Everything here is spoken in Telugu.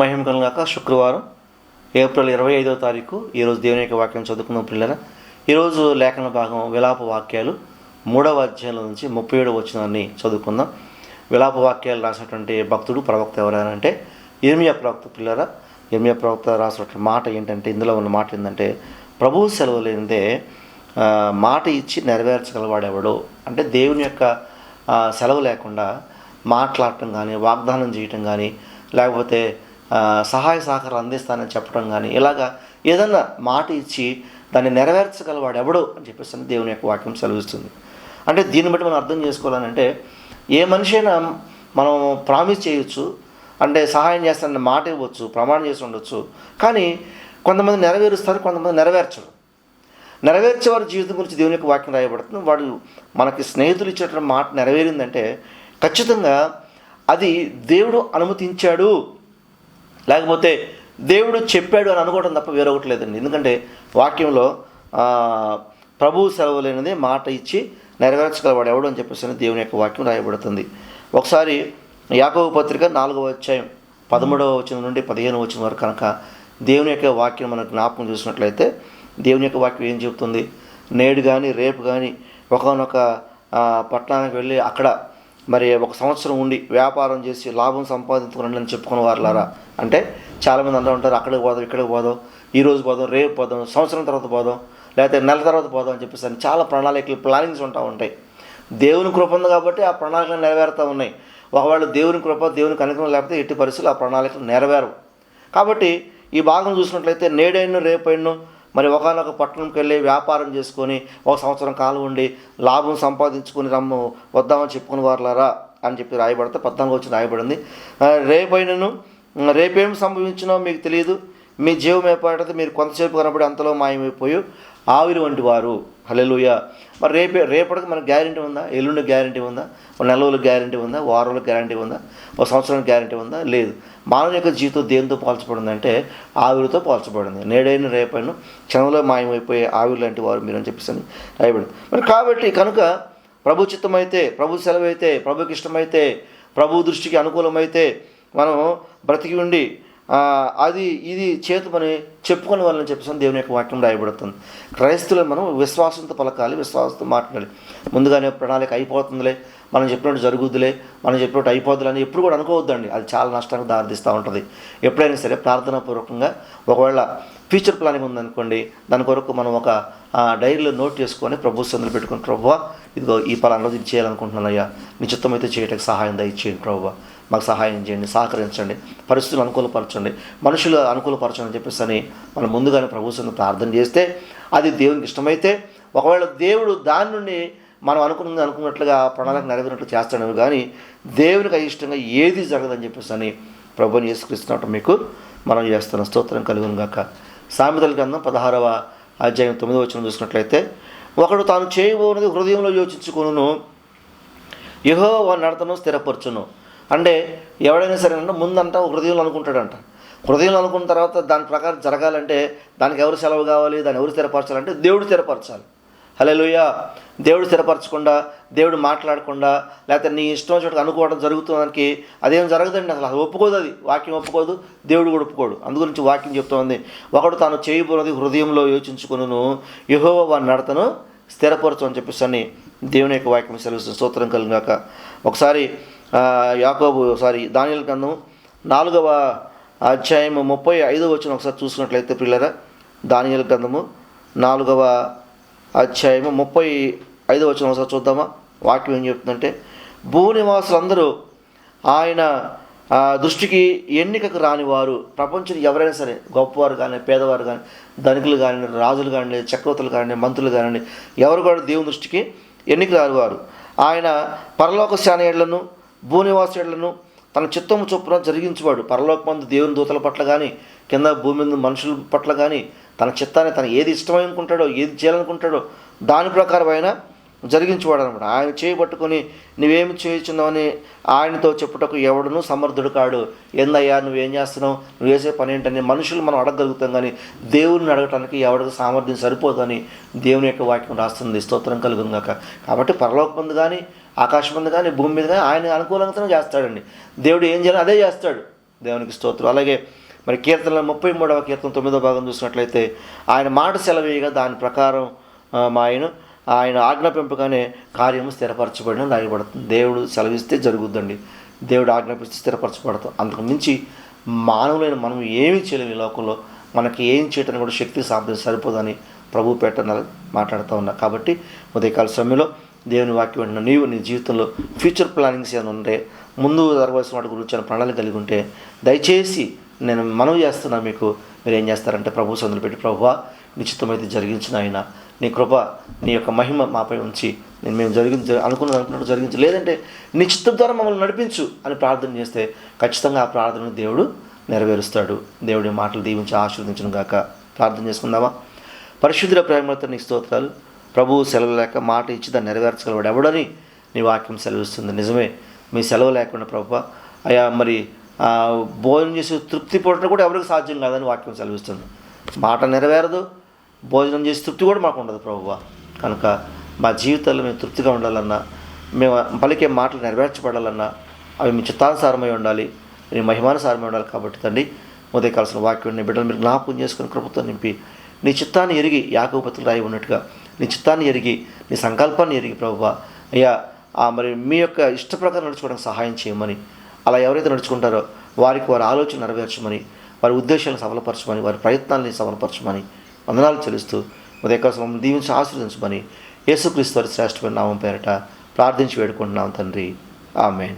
మహిమ కలుగాక శుక్రవారం ఏప్రిల్ ఇరవై ఐదవ తారీఖు ఈరోజు దేవుని యొక్క వాక్యం చదువుకున్నాం పిల్లల ఈరోజు లేఖన భాగం విలాప వాక్యాలు మూడవ అధ్యాయంలో నుంచి ముప్పై ఏడు వచనాన్ని చదువుకుందాం. విలాప వాక్యాలు రాసినటువంటి భక్తుడు ప్రవక్త ఎవరైనా అంటే ఇర్మియా ప్రవక్త పిల్లల ఇర్మియా ప్రవక్త రాసినటువంటి మాట ఏంటంటే ఇందులో ఉన్న మాట ఏంటంటే ప్రభువు సెలవు లేనిదే మాట ఇచ్చి నెరవేర్చగలవాడెవడో. అంటే దేవుని యొక్క సెలవు లేకుండా మాట్లాడటం కానీ వాగ్దానం చేయటం కానీ లేకపోతే సహాయ సహకారం అందిస్తానని చెప్పడం కానీ ఇలాగా ఏదన్నా మాట ఇచ్చి దాన్ని నెరవేర్చగలవాడు ఎవడో అని చెప్పేసి దేవుని యొక్క వాక్యం సెలవిస్తుంది. అంటే దీన్ని బట్టి మనం అర్థం చేసుకోవాలంటే ఏ మనిషి అయినా మనం ప్రామిస్ చేయొచ్చు అంటే సహాయం చేస్తానని మాట ఇవ్వచ్చు ప్రమాణం చేసి ఉండొచ్చు కానీ కొంతమంది నెరవేరుస్తారు కొంతమంది నెరవేర్చరు. నెరవేర్చే వారి జీవితం గురించి దేవుని యొక్క వాక్యం రాయబడుతుంది. వాడు మనకి స్నేహితులు ఇచ్చేటువంటి మాట నెరవేరిందంటే ఖచ్చితంగా అది దేవుడు అనుమతించాడు లేకపోతే దేవుడు చెప్పాడు అని అనుకోవడం తప్ప వేరొకటి లేదండి. ఎందుకంటే వాక్యంలో ప్రభువు సెలవు లేనిది మాట ఇచ్చి నెరవేర్చగలవాడు ఎవడు అని చెప్పేసి దేవుని యొక్క వాక్యం రాయబడుతుంది. ఒకసారి యాకవ పత్రిక నాలుగవ అధ్యాయం పదమూడవ వచనం నుండి పదిహేను వచ్చిన వరకు కనుక దేవుని యొక్క వాక్యం మనకు జ్ఞాపకం చూసినట్లయితే దేవుని యొక్క వాక్యం ఏం చెబుతుంది? నేడు కానీ రేపు కానీ ఒకనొక పట్టణానికి వెళ్ళి అక్కడ మరి ఒక సంవత్సరం ఉండి వ్యాపారం చేసి లాభం సంపాదించుకున్నాను అని చెప్పుకున్న వారులారా? అంటే చాలామంది అందరూ ఉంటారు అక్కడికి పోదాం ఇక్కడికి పోదాం ఈ రోజు పోదాం రేపు పోదాం సంవత్సరం తర్వాత పోదాం లేకపోతే నెల తర్వాత పోదాం అని చెప్పేసి చాలా ప్రణాళికలు ప్లానింగ్స్ ఉంటా ఉంటాయి. దేవుని కృప ఉంది కాబట్టి ఆ ప్రణాళికలు నెరవేరుతూ ఉన్నాయి. ఒకవేళ దేవుని కృప దేవునికి అనుగ్రహం లేకపోతే ఎట్టి పరిస్థితులు ఆ ప్రణాళికలు నెరవేరవు. కాబట్టి ఈ భాగం చూసినట్లయితే నేడైనా రేపైనా మరి ఒకనొక పట్టణంకి వెళ్ళి వ్యాపారం చేసుకొని ఒక సంవత్సరం కాలం ఉండి లాభం సంపాదించుకొని రమ్ము వద్దామని చెప్పుకుని వారులారా అని చెప్పి రాయబడితే పద్నాలుగు వచ్చి రాయబడింది. రేపైనను రేపేం సంభవించినో మీకు తెలియదు మీ జీవం ఏర్పడితే మీరు కొంతసేపు కనబడి అంతలో మాయమైపోయి. ఆవిరి వంటి వారు. హలెలుయ మరి రేపే రేపటికి మనకు గ్యారంటీ ఉందా? ఎల్లుండి గ్యారంటీ ఉందా? ఒక నెల రోజులకు గ్యారంటీ ఉందా? వారంలో గ్యారంటీ ఉందా? ఒక సంవత్సరానికి గ్యారంటీ ఉందా? లేదు. మానవ యొక్క జీవితం దేనితో పోల్చబడిందంటే ఆవిరితో పోల్చబడింది. నేడైన రేపైన క్షణంలో మాయమైపోయే ఆవిరి లాంటి వారు మీరు అని చెప్పేసి రాయబడింది. మరి కాబట్టి కనుక ప్రభు చిత్తమైతే ప్రభు సెలవైతే ప్రభుకి ఇష్టమైతే ప్రభు దృష్టికి అనుకూలమైతే మనం బ్రతికి ఉండి అది ఇది చేతు పని చెప్పుకునే వాళ్ళని చెప్పేసి దేవుని యొక్క వాక్యం రాయబడుతుంది. క్రైస్తువులు మనం విశ్వాసంతో పలకాలి విశ్వాసంతో మాట్లాడాలి. ముందుగానే ప్రణాళిక అయిపోతుందిలే మనం చెప్పినట్టు జరుగుద్దులే మనం చెప్పినట్టు అయిపోద్దులే అని ఎప్పుడు కూడా అనుకోవద్దండి. అది చాలా నష్టానికి దారితీస్తూ ఉంటుంది. ఎప్పుడైనా సరే ప్రార్థనాపూర్వకంగా ఒకవేళ ఫ్యూచర్ ప్లానింగ్ ఉందనుకోండి దాని కొరకు మనం ఒక డైరీలో నోట్ చేసుకొని ప్రభు సందులు పెట్టుకుని ప్రభు ఇదిగో ఈ పలానా ఇది చేయాలనుకుంటున్నానయ్యా. నీ అయితే చేయటకు సహాయం దయచేయండి ప్రభు. మాకు సహాయం చేయండి సహకరించండి పరిస్థితులు అనుకూలపరచండి మనుషులు అనుకూలపరచండి అని చెప్పేసి అని మనం ముందుగానే ప్రభుత్వం ప్రార్థన చేస్తే అది దేవునికి ఇష్టమైతే ఒకవేళ దేవుడు దాని నుండి మనం అనుకున్నది అనుకున్నట్లుగా ప్రణాళిక నెరవేరినట్లు చేస్తాడు కానీ దేవునికి అయిష్టంగా ఏది జరగదని చెప్పేసి అని ప్రభుని చేసుకరిస్తున్నట్టు మీకు మనం చేస్తున్న స్తోత్రం కలుగును గాక. సామెతల గ్రంథం పదహారవ అధ్యాయం తొమ్మిదవ వచ్చిన చూసినట్లయితే ఒకడు తాను చేయబోనది హృదయంలో యోచించుకును యహో వాడి నడతను స్థిరపరచును. అంటే ఎవడైనా సరే అంటే ముందంట హృదయంలో అనుకుంటాడంట. హృదయంలో అనుకున్న తర్వాత దాని ప్రకారం జరగాలంటే దానికి ఎవరు సెలవు కావాలి దాన్ని ఎవరు స్థిరపరచాలంటే దేవుడు స్థిరపరచాలి. హలోయ దేవుడు స్థిరపరచకుండా దేవుడు మాట్లాడకుండా లేకపోతే నీ ఇష్టం చోట అనుకోవడం జరుగుతుందానికి అదేం జరగదండి అసలు. అది ఒప్పుకోదు అది. వాక్యం ఒప్పుకోదు దేవుడు కూడా ఒప్పుకోడు. అందుగురించి వాక్యం చెప్తోంది. ఒకడు తాను చేయబోనది హృదయంలో యోచించుకును యహోవ వారి నడతను స్థిరపరచు అని చెప్పేసి అని దేవుని యొక్క వాక్యం సెలవు స్తోత్రం కలిగాక ఒకసారి యాకోబు సారీ దానిల గ్రంథం నాలుగవ అధ్యాయము ముప్పై ఐదు వచ్చిన ఒకసారి చూసుకున్నట్లయితే పిల్లరా దానియల గ్రంథము నాలుగవ అధ్యాయము ముప్పై ఐదు వచ్చిన ఒకసారి చూద్దామా? వాక్యం ఏం చెప్తుందంటే భూనివాసులందరూ ఆయన దృష్టికి ఎన్నికకు రానివారు ప్రపంచం ఎవరైనా సరే గొప్పవారు కానీ పేదవారు కానీ ధనికులు కానీ రాజులు కానీ చక్రవర్తులు కానీ మంత్రులు కానీ ఎవరు కూడా దేవుని దృష్టికి ఎన్నిక రానివారు. ఆయన పరలోక శానయులను భూనివాసులను తన చిత్తము చొప్పున జరిగించేవాడు. పరలోకమందు దేవుని దూతల పట్ల కానీ కింద భూమి మీద మనుషుల పట్ల కానీ తన చిత్తాన్ని తను ఏది ఇష్టమైనకుంటాడో ఏది చేయాలనుకుంటాడో దాని ప్రకారం ఆయన జరిగించేవాడు అనమాట ఆయన చేయబట్టుకొని నువ్వేమి చేయించున్నావని ఆయనతో చెప్పుటకు ఎవడును సమర్థుడు కాడు. ఏందయ్యా నువ్వేం చేస్తున్నావు? నువ్వు చేసే పని ఏంటని మనుషులు మనం అడగగలుగుతాం కానీ దేవుడిని అడగటానికి ఎవరికి సామర్థ్యం సరిపోదని దేవుని యొక్క వాక్యం రాస్తుంది. స్తోత్రం కలుగుందాక కాబట్టి పరలోకమందు కానీ ఆకాశం కానీ భూమి మీద కానీ ఆయన అనుకూలంగానే చేస్తాడండి. దేవుడు ఏం చేయాలో అదే చేస్తాడు. దేవునికి స్తోత్రం. అలాగే మరి కీర్తనల ముప్పై మూడవ కీర్తన తొమ్మిదో భాగం చూసినట్లయితే ఆయన మాట సెలవేయగా దాని ప్రకారం మా ఆయన ఆయన ఆజ్ఞాపింపగానే కార్యము స్థిరపరచబడిన రాయబడుతుంది. దేవుడు సెలవిస్తే జరుగుద్దండి. దేవుడు ఆజ్ఞాపిస్తే స్థిరపరచబడతాం. అంతకు మించి మానవులైన మనం ఏమీ చేయలేము ఈ లోకంలో. మనకి ఏం చేయటానికి కూడా శక్తి సామర్థ్యం సరిపోదని ప్రభు పేట మాట్లాడుతూ ఉన్నా. కాబట్టి ఉదయకాల సమయంలో దేవుని వాక్యం వెంటనే నీవు నీ జీవితంలో ఫ్యూచర్ ప్లానింగ్స్ ఏమైనా ఉంటే ముందు జరగవలసిన వాటి గురించి ప్రణాళిక కలిగి ఉంటే దయచేసి నేను మనవి చేస్తున్నా మీకు. మీరు ఏం చేస్తారంటే ప్రభు సందులు పెట్టి ప్రభువా నిశ్చితమైతే జరిగించిన ఆయన. నీ కృప నీ యొక్క మహిమ మాపై ఉంచి నేను మేము జరిగించ అనుకున్న అనుకున్నట్టు జరిగించు. లేదంటే నిశ్చితం ద్వారా మమ్మల్ని నడిపించు అని ప్రార్థన చేస్తే ఖచ్చితంగా ఆ ప్రార్థనను దేవుడు నెరవేరుస్తాడు. దేవుడి మాటలు దీవించి ఆశీర్వదించను గాక. ప్రార్థన చేసుకుందామా? పరిశుద్ధుల ప్రేమతో నీ స్తోత్రాలు. ప్రభువు సెలవు లేక మాట ఇచ్చి దాన్ని నెరవేర్చగలవాడు ఎవడని నీ వాక్యం సెలవిస్తుంది. నిజమే మీ సెలవు లేకుండా ప్రభు. అయా మరి భోజనం చేసి తృప్తి పడటం కూడా ఎవరికి సాధ్యం కాదని వాక్యం సెలవిస్తుంది. మాట నెరవేరదు భోజనం చేసి తృప్తి కూడా మాకు ఉండదు ప్రభువ. కనుక మా జీవితాల్లో మేము తృప్తిగా ఉండాలన్నా మేము పలికే మాటలు నెరవేర్చబడాలన్నా అవి మీ చిత్తానుసారమై ఉండాలి. మీ మహిమానుసారమై ఉండాలి కాబట్టి తండ్రి ఉదయకాల్సిన వాక్యం బిడ్డలు మీరు జ్ఞాపకం చేసుకుని కృపతో నింపి నీ చిత్తాన్ని ఎరిగి యాకోపతులు రాయి ఉన్నట్టుగా నీ చిత్తాన్ని ఎరిగి నీ సంకల్పాన్ని ఎరిగి ప్రభువా. అయ్యా మరి మీ యొక్క ఇష్ట ప్రకారం నడుచుకోవడానికి సహాయం చేయమని అలా ఎవరైతే నడుచుకుంటారో వారికి వారి ఆలోచన నెరవేర్చమని వారి ఉద్దేశాలను సఫలపరచమని వారి ప్రయత్నాలని సఫలపరచమని వందనాలు చెల్లిస్తూ ఉదయకాశం మమ్మల్ని దీవించి ఆశ్రదించమని యేసుక్రీస్తు వారి శ్రేష్టమైన నామం పేరట ప్రార్థించి వేడుకుంటున్నాం తండ్రి. ఆమెన్.